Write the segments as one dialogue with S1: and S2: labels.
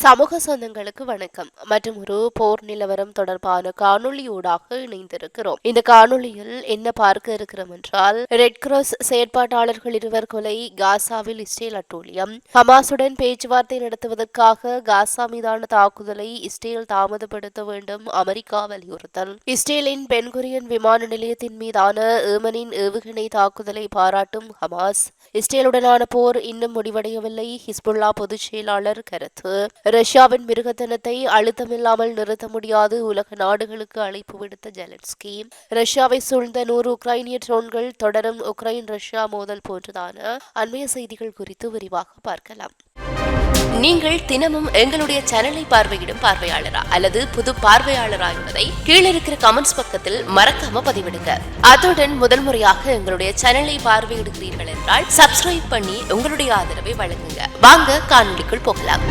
S1: சமூக சொந்தங்களுக்கு வணக்கம். மற்றும் ஒரு போர் நிலவரம் தொடர்பான காணொளியூடாக இணைந்திருக்கிறோம். இந்த காணொளியில் என்ன பார்க்க இருக்கிறோம் என்றால் ரெட் கிராஸ் செயற்பாட்டாளர்கள் இருவர் கொலை காசாவில் இஸ்ரேல் அட்டூழியம். ஹமாசுடன் பேச்சுவார்த்தை நடத்துவதற்காக காசா மீதான தாக்குதலை இஸ்ரேல் தாமதப்படுத்த வேண்டும் அமெரிக்கா வலியுறுத்தல். இஸ்ரேலின் பென்குரியன் விமான நிலையத்தின் மீதான ஏமனின் ஏவுகணை தாக்குதலை பாராட்டும் ஹமாஸ். இஸ்ரேலுடனான போர் இன்னும் முடிவடையவில்லை ஹிஸ்புல்லா பொதுச் செயலாளர் கருத்து. ரஷ்யாவின் மிருகத்தனத்தை அழுத்தமில்லாமல் நிறுத்த முடியாது. உலக நாடுகளுக்கு அழைப்பு விடுத்த ஜெலன்ஸ்கி ரஷ்யாவை சூழ்ந்த நூறு உக்ரைனிய ட்ரோன்கள் தொடரும் உக்ரைன் ரஷ்யா மோதல் போன்றதான அண்மைய செய்திகள் குறித்து விரிவாக பார்க்கலாம்.
S2: நீங்கள் தினமும் எங்களுடைய சேனலை பார்வையிடும் பார்வையாளரா அல்லது புது பார்வையாளரா என்பதை கீழே இருக்கிற கமெண்ட்ஸ் பக்கத்தில் மறக்காம பதிவிடுங்க. அத்துடன் முதல் முறையாக எங்களுடைய சேனலை பார்வையிடுகிறீர்கள் என்றால் சப்ஸ்கிரைப் பண்ணி உங்களுடைய ஆதரவை வழங்குங்க. வாங்க காணொலிக்குள் போகலாம்.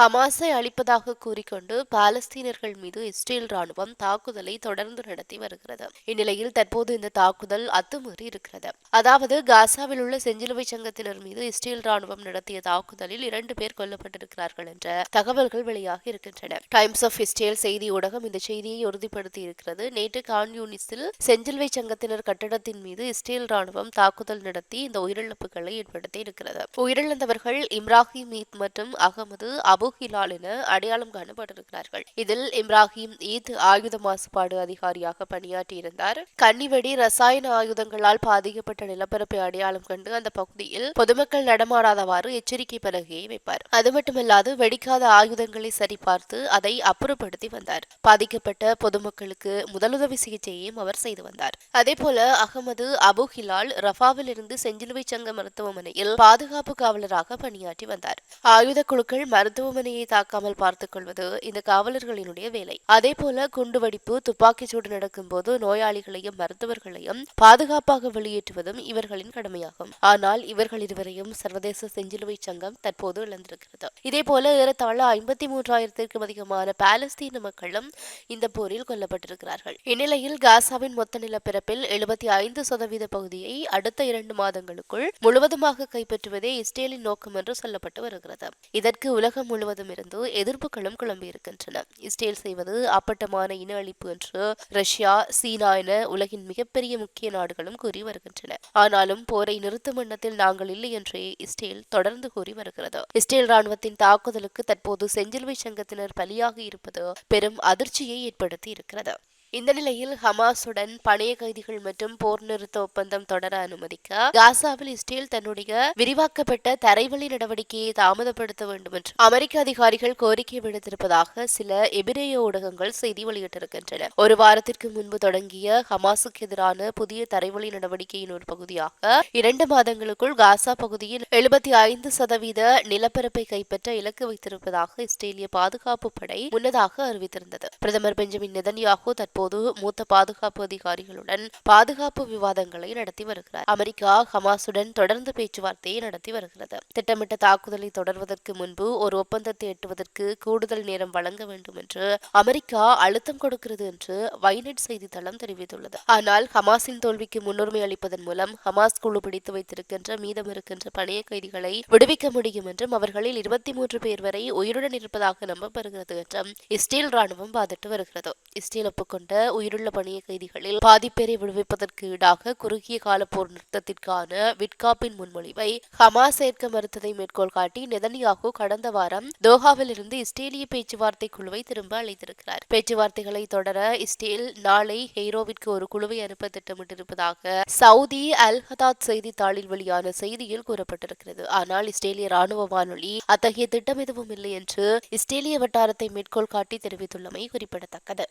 S1: ஹமாஸை அழிப்பதாக கூறிக்கொண்டு பாலஸ்தீனர்கள் மீது இஸ்ரேல் ராணுவம் தாக்குதலை தொடர்ந்து நடத்தி வருகிறது. இந்நிலையில் தற்போது இந்த தாக்குதல் அத்துமீறி இருக்கிறது. அதாவது காசாவில் உள்ள செஞ்சிலுவை சங்கத்தினர் மீது இஸ்ரேல் ராணுவம் நடத்திய தாக்குதலில் இரண்டு பேர் கொல்லப்பட்டிருக்கிறார்கள் என்ற தகவல்கள் வெளியாகி இருக்கின்றன. டைம்ஸ் ஆஃப் இஸ்ரேல் செய்தி ஊடகம் இந்த செய்தியை உறுதிப்படுத்தி இருக்கிறது. நேற்று கான்யூனிஸில் செஞ்சிலுவை சங்கத்தினர் கட்டடத்தின் மீது இஸ்ரேல் ராணுவம் தாக்குதல் நடத்தி இந்த உயிரிழப்புகளை ஏற்படுத்தி இருக்கிறது. உயிரிழந்தவர்கள் இம்ராஹிம் மீத் மற்றும் அகமது அபு ஹிலால் என அடையாளம் காணப்பட்டிருக்கிறார்கள். இதில் இப்ராஹிம் ஈத் ஆயுத மாசுபாடு அதிகாரியாக பணியாற்றியிருந்தார். கன்னிவெடி ரசாயன ஆயுதங்களால் பாதிக்கப்பட்ட நிலப்பரப்பை அடையாளம் கண்டு அந்த பகுதியில் பொதுமக்கள் நடமாடாதவாறு எச்சரிக்கை பலகையை வைப்பார். அது மட்டுமல்லாது வெடிக்காத ஆயுதங்களை சரிபார்த்து அதை அப்புறப்படுத்தி வந்தார். பாதிக்கப்பட்ட பொதுமக்களுக்கு முதலுதவி சிகிச்சையையும் அவர் செய்து வந்தார். அதே போல அகமது அபு ஹிலால் ரஃபாவில் இருந்து செஞ்சிலுவை சங்க மருத்துவமனையில் பாதுகாப்பு காவலராக பணியாற்றி வந்தார். ஆயுத குழுக்கள் மருத்துவமனை மருத்துவமனையை தாக்காமல் பார்த்துக் கொள்வது இந்த காவலர்களினுடைய வேலை. அதே போல குண்டுவெடிப்பு துப்பாக்கிச்சூடு நடக்கும் போது நோயாளிகளையும் மருத்துவர்களையும் பாதுகாப்பாக வெளியேற்றுவதும் இவர்களின் கடமையாகும். ஆனால் இவர்கள் இருவரையும் சர்வதேச செஞ்சிலுவை சங்கம் தற்போது இழந்திருக்கிறது. இதே போல ஏறத்தாழ ஐம்பத்தி மூன்றாயிரத்திற்கும் அதிகமான பாலஸ்தீன மக்களும் இந்த போரில் கொல்லப்பட்டிருக்கிறார்கள். இந்நிலையில் காசாவின் மொத்த நிலப்பரப்பில் எழுபத்தி ஐந்து சதவீத பகுதியை அடுத்த இரண்டு மாதங்களுக்குள் முழுவதுமாக கைப்பற்றுவதே இஸ்ரேலின் நோக்கம் என்று சொல்லப்பட்டு வருகிறது. இதற்கு உலகம் முழுவதும் முழுவதும் இருந்து எதிர்ப்புகளும் கிளம்பியிருக்கின்றன. இஸ்ரேல் செய்வது அப்பட்டமான இன அழிப்பு என்று ரஷ்யா சீனா என உலகின் மிகப்பெரிய முக்கிய நாடுகளும் கூறி வருகின்றன. ஆனாலும் போரை நிறுத்தும் எண்ணத்தில் நாங்கள் இல்லை என்றே இஸ்ரேல் தொடர்ந்து கூறி வருகிறது. இஸ்ரேல் ராணுவத்தின் தாக்குதலுக்கு தற்போது செஞ்சிலுவை சங்கத்தினர் பலியாகி இருப்பது பெரும் அதிர்ச்சியை ஏற்படுத்தி இருக்கிறது. இந்த நிலையில் ஹமாஸுடன் பணைய கைதிகள் மற்றும் போர் நிறுத்த ஒப்பந்தம் தொடர அனுமதிக்க காசாவில் இஸ்ரேல் தன்னுடைய விரிவாக்கப்பட்ட தரைவழி நடவடிக்கையை தாமதப்படுத்த வேண்டும் என்று அமெரிக்க அதிகாரிகள் கோரிக்கை விடுத்திருப்பதாக சில எபிரேய ஊடகங்கள் செய்தி வெளியிட்டிருக்கின்றன. ஒரு வாரத்திற்கு முன்பு தொடங்கிய ஹமாஸுக்கு எதிரான புதிய தரைவழி நடவடிக்கையின் ஒரு பகுதியாக இரண்டு மாதங்களுக்குள் காசா பகுதியில் எழுபத்தி ஐந்து சதவீத நிலப்பரப்பை கைப்பற்ற இலக்கு வைத்திருப்பதாக இஸ்ரேலிய பாதுகாப்பு படை முன்னதாக அறிவித்திருந்தது. பிரதமர் பெஞ்சமின் நெதன்யாகு தற்போது தற்போது மூத்த பாதுகாப்பு அதிகாரிகளுடன் பாதுகாப்பு விவாதங்களை நடத்தி வருகிறார். அமெரிக்கா ஹமாசுடன் தொடர்ந்து பேச்சுவார்த்தையை நடத்தி வருகிறது. திட்டமிட்ட தாக்குதலை தொடர்வதற்கு முன்பு ஒரு ஒப்பந்தத்தை எட்டுவதற்கு கூடுதல் நேரம் வழங்க வேண்டும் என்று அமெரிக்கா அழுத்தம் கொடுக்கிறது என்று வைநெட் செய்தித்தளம் தெரிவித்துள்ளது. ஆனால் ஹமாஸின் தோல்விக்கு முன்னுரிமை அளிப்பதன் மூலம் ஹமாஸ் குழு பிடித்து வைத்திருக்கின்ற மீதம் இருக்கின்ற பணைய கைதிகளை விடுவிக்க முடியும் என்றும் அவர்களில் இருபத்தி மூன்று பேர் வரை உயிருடன் இருப்பதாக நம்பப்படுகிறது என்றும் இஸ்ரேல் ராணுவம் வாதிட்டு வருகிறது. இஸ்ரேல் ஒப்புக்கொண்டு கொண்ட உயிருள்ள பணிய கைதிகளில் பாதிப்பேரை விடுவிப்பதற்கு ஈடாக குறுகிய கால போர் நிறுத்தத்திற்கான விட்காப்பின் முன்மொழிவை ஹமாஸ் ஏற்க மறுத்ததை மேற்கோள் காட்டி நெதன்யாகு கடந்த வாரம் தோஹாவில் இருந்து இஸ்ரேலிய பேச்சுவார்த்தை குழுவை திரும்ப அழைத்திருக்கிறார். பேச்சுவார்த்தைகளை தொடர இஸ்ரேல் நாளை ஹெய்ரோவிற்கு ஒரு குழுவை அனுப்ப திட்டமிட்டிருப்பதாக சவுதி அல் ஹதாத் செய்தித்தாளில் வெளியான செய்தியில் கூறப்பட்டிருக்கிறது. ஆனால் இஸ்ரேலிய ராணுவ வானொலி அத்தகைய திட்டம் எதுவும் இல்லை என்று இஸ்ரேலிய வட்டாரத்தை மேற்கோள் காட்டி தெரிவித்துள்ளமை குறிப்பிடத்தக்கது.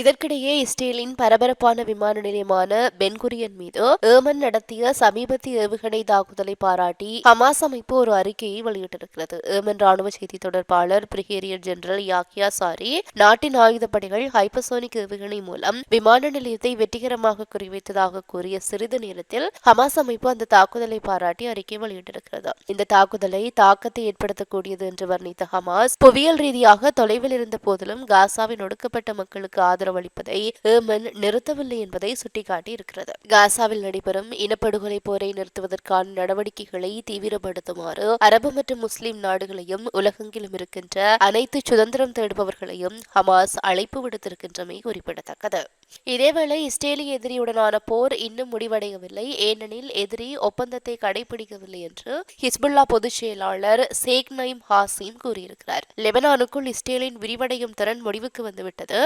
S1: இதற்கிடையே இஸ்ரேலின் பரபரப்பான விமான நிலையமான பென்குரியன் மீது ஏமன் நடத்திய சமீபத்திய ஏவுகணை தாக்குதலை பாராட்டி ஹமாஸ் அமைப்பு ஒரு அறிக்கையை வெளியிட்டிருக்கிறது. ஏமன் ராணுவ செய்தி தொடர்பாளர் பிரிகேரியர் ஜெனரல் யாக்கியா சாரி நாட்டின் ஆயுதப்படைகள் ஹைப்பசோனிக் ஏவுகணை மூலம் விமான நிலையத்தை வெற்றிகரமாக குறிவைத்ததாக கூறிய சிறிது நேரத்தில் ஹமாஸ் அமைப்பு அந்த தாக்குதலை பாராட்டி அறிக்கை வெளியிட்டிருக்கிறது. இந்த தாக்குதலை தாக்கத்தை ஏற்படுத்தக்கூடியது என்று வர்ணித்த ஹமாஸ் புவியியல் ரீதியாக தொலைவில் இருந்த போதிலும் காசாவின் ஒடுக்கப்பட்ட மக்களுக்கு ஆதரவு ஆதரவளிப்பதை ஏமன் நிறுத்தவில்லை என்பதை சுட்டிக்காட்டியிருக்கிறது. காசாவில் நடைபெறும் இனப்படுகொலை போரை நிறுத்துவதற்கான நடவடிக்கைகளை தீவிரப்படுத்துமாறு அரபு மற்றும் முஸ்லிம் நாடுகளையும் உலகெங்கிலும் இருக்கின்ற அனைத்து சுதந்திரம் தேடுபவர்களையும் ஹமாஸ் அழைப்பு விடுத்திருக்கின்றமை குறிப்பிடத்தக்கது. இதேவேளை இஸ்ரேலிய எதிரியுடனான போர் இன்னும் முடிவடையவில்லை. ஏனெனில் எதிரி ஒப்பந்தத்தை கடைபிடிக்கவில்லை என்று ஹிஸ்புல்லா பொதுச் செயலாளர் சேக் நைம் ஹாசிம் கூறியிருக்கிறார். லெபனானுக்குள் இஸ்ரேலின் விரிவடையும் திறன் முடிவுக்கு வந்துவிட்டது.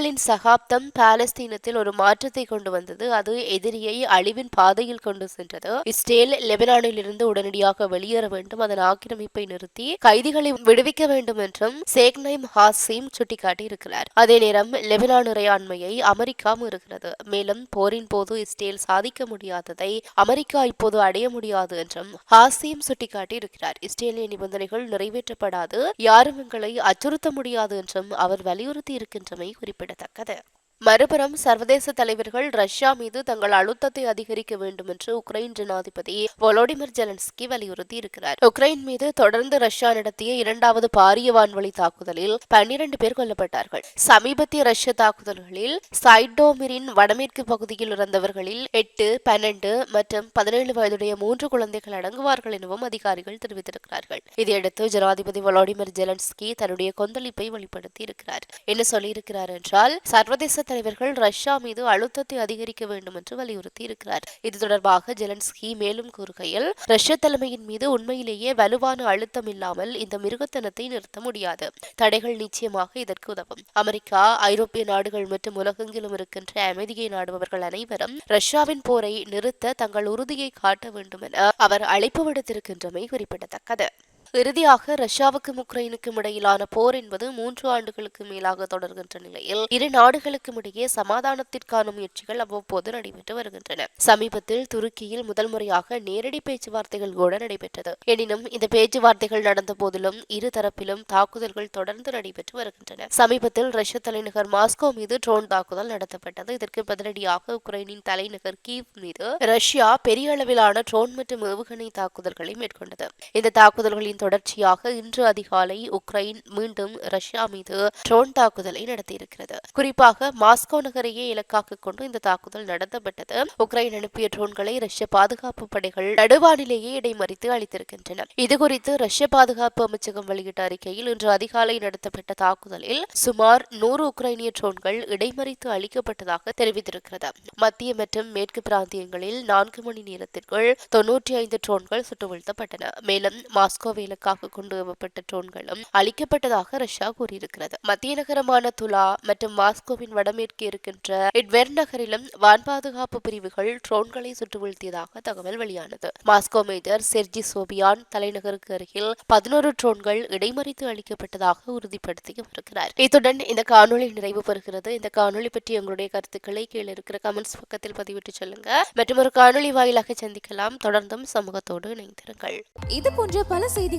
S1: வெற்றிகளின் சகாப்தம் பாலஸ்தீனத்தில் ஒரு மாற்றத்தை கொண்டு வந்தது. அது எதிரியை அழிவின் பாதையில் கொண்டு சென்றது. இஸ்ரேல் லெபனானில் இருந்து உடனடியாக வெளியேற வேண்டும். அதன் ஆக்கிரமிப்பை நிறுத்தி கைதிகளை விடுவிக்க வேண்டும் என்றும் சேக் நைம் ஹாசிம் சுட்டிக்காட்டியிருக்கிறார். அதே நேரம் லெபனான் இறையாண்மையை அமெரிக்கா மீறுகிறது. மேலும் போரின் போது இஸ்ரேல் சாதிக்க முடியாததை அமெரிக்கா இப்போது அடைய முடியாது என்றும் ஹாசிம் சுட்டிக்காட்டி இருக்கிறார் இஸ்ரேலிய நிபந்தனைகள் நிறைவேற்றப்படாது. யாரும் எங்களை அச்சுறுத்த முடியாது என்றும் அவர் வலியுறுத்தி இருக்கின்றமை குறிப்பிடத்தக்கது மறுபுறம் சர்வதேச தலைவர்கள் ரஷ்யா மீது தங்கள் அழுத்தத்தை அதிகரிக்க வேண்டும் என்று உக்ரைன் ஜனாதிபதி வொலோடிமிர் ஜெலன்ஸ்கி வலியுறுத்தி இருக்கிறார் உக்ரைன் மீது தொடர்ந்து ரஷ்யா நடத்திய இரண்டாவது பாரிய வான்வழி தாக்குதலில் பன்னிரண்டு பேர் கொல்லப்பட்டார்கள். சமீபத்திய ரஷ்ய தாக்குதல்களில் சைடோமிரின் வடமேற்கு பகுதியில் இறந்தவர்களில் எட்டு பன்னெண்டு மற்றும் பதினேழு வயதுடைய மூன்று குழந்தைகள் அடங்குவார்கள் எனவும் அதிகாரிகள் தெரிவித்திருக்கிறார்கள். இதையடுத்து ஜனாதிபதி வொலோடிமிர் ஜெலன்ஸ்கி தன்னுடைய கொந்தளிப்பை வெளிப்படுத்தி இருக்கிறார் என்ன சொல்லியிருக்கிறார் என்றால் சர்வதேச தலைவர்கள் ரஷ்யா மீது அழுத்தத்தை அதிகரிக்க வேண்டும் என்று வலியுறுத்தி இருக்கிறார் இது தொடர்பாக ஜெலன்ஸ்கி மேலும் கூறுகையில் ரஷ்ய தலைமையின் மீது உண்மையிலேயே வலுவான அழுத்தம் இல்லாமல் இந்த மிருகத்தனத்தை நிறுத்த முடியாது. தடைகள் நிச்சயமாக இதற்கு உதவும். அமெரிக்கா ஐரோப்பிய நாடுகள் மற்றும் உலகெங்கிலும் இருக்கின்ற அமைதியை நாடுபவர்கள் அனைவரும் ரஷ்யாவின் போரை நிறுத்த தங்கள் உறுதியை காட்ட வேண்டும் என அவர் அழைப்பு விடுத்திருக்கின்றமை குறிப்பிடத்தக்கது. இறுதியாக ரஷ்யாவுக்கும் உக்ரைனுக்கும் இடையிலான போர் என்பது மூன்று ஆண்டுகளுக்கு மேலாக தொடர்கின்ற நிலையில் இரு நாடுகளுக்கும் இடையே சமாதானத்திற்கான முயற்சிகள் அவ்வப்போது நடைபெற்று வருகின்றன. சமீபத்தில் துருக்கியில் முதல் முறையாக நேரடி பேச்சுவார்த்தைகள் கூட நடைபெற்றது. எனினும் இந்த பேச்சுவார்த்தைகள் நடந்த போதிலும் இரு தரப்பிலும் தாக்குதல்கள் தொடர்ந்து நடைபெற்று வருகின்றன. சமீபத்தில் ரஷ்ய தலைநகர் மாஸ்கோ மீது ட்ரோன் தாக்குதல் நடத்தப்பட்டது. இதற்கு பதிலடியாக உக்ரைனின் தலைநகர் கீவ் மீது ரஷ்யா பெரிய அளவிலான ட்ரோன் மற்றும் ஏவுகணை தாக்குதல்களை மேற்கொண்டது. இந்த தாக்குதல்களின் தொடர்ச்சியாக இன்று அதிகாலை உக்ரைன் மீண்டும் ரஷ்யா மீது ட்ரோன் தாக்குதலை நடத்தியிருக்கிறது. குறிப்பாக மாஸ்கோ நகரையே இலக்காக கொண்டு இந்த தாக்குதல் நடத்தப்பட்டது. உக்ரைன் அனுப்பிய ட்ரோன்களை ரஷ்ய பாதுகாப்பு படைகள் நடுவானிலேயே இடைமறித்து அளித்திருக்கின்றன இதுகுறித்து ரஷ்ய பாதுகாப்பு அமைச்சகம் வெளியிட்ட அறிக்கையில் இன்று அதிகாலை நடத்தப்பட்ட தாக்குதலில் சுமார் நூறு உக்ரைனிய ட்ரோன்கள் இடைமறித்து அளிக்கப்பட்டதாக தெரிவித்திருக்கிறது. மத்திய மற்றும் மேற்கு பிராந்தியங்களில் நான்கு மணி நேரத்திற்குள் தொன்னூற்றி ஐந்து ட்ரோன்கள் சுட்டு வீழ்த்தப்பட்டன மேலும் மாஸ்கோவில் இலக்காக கொண்டு வரப்பட்ட ட்ரோன்களும் அளிக்கப்பட்டதாக ரஷ்யா கூறியிருக்கிறது. மத்திய நகரமான துலா மற்றும் மாஸ்கோவின் வடமேற்கே இருக்கின்ற இட்வெர் நகரிலும் வான் பாதுகாப்பு பிரிவுகள் ட்ரோன்களை சுட்டு வீழ்த்தியதாக தகவல் வெளியானது. மாஸ்கோ மேஜர் செர்ஜி சோபியான் தலைநகருக்கு அருகில் பதினோரு ட்ரோன்கள் இடைமறித்து அளிக்கப்பட்டதாக உறுதிப்படுத்தி வருகிறார் இத்துடன் இந்த காணொலி நிறைவு பெறுகிறது. இந்த காணொலி பற்றி உங்களுடைய கருத்துக்களை கீழே இருக்கிற கமெண்ட்ஸ் பக்கத்தில் பதிவிட்டு சொல்லுங்க. மற்றும் ஒரு காணொலி வாயிலாக சந்திக்கலாம். தொடர்ந்தும் சமூகத்தோடு இணைந்திருங்கள்.
S3: இது போன்ற பல செய்திகள்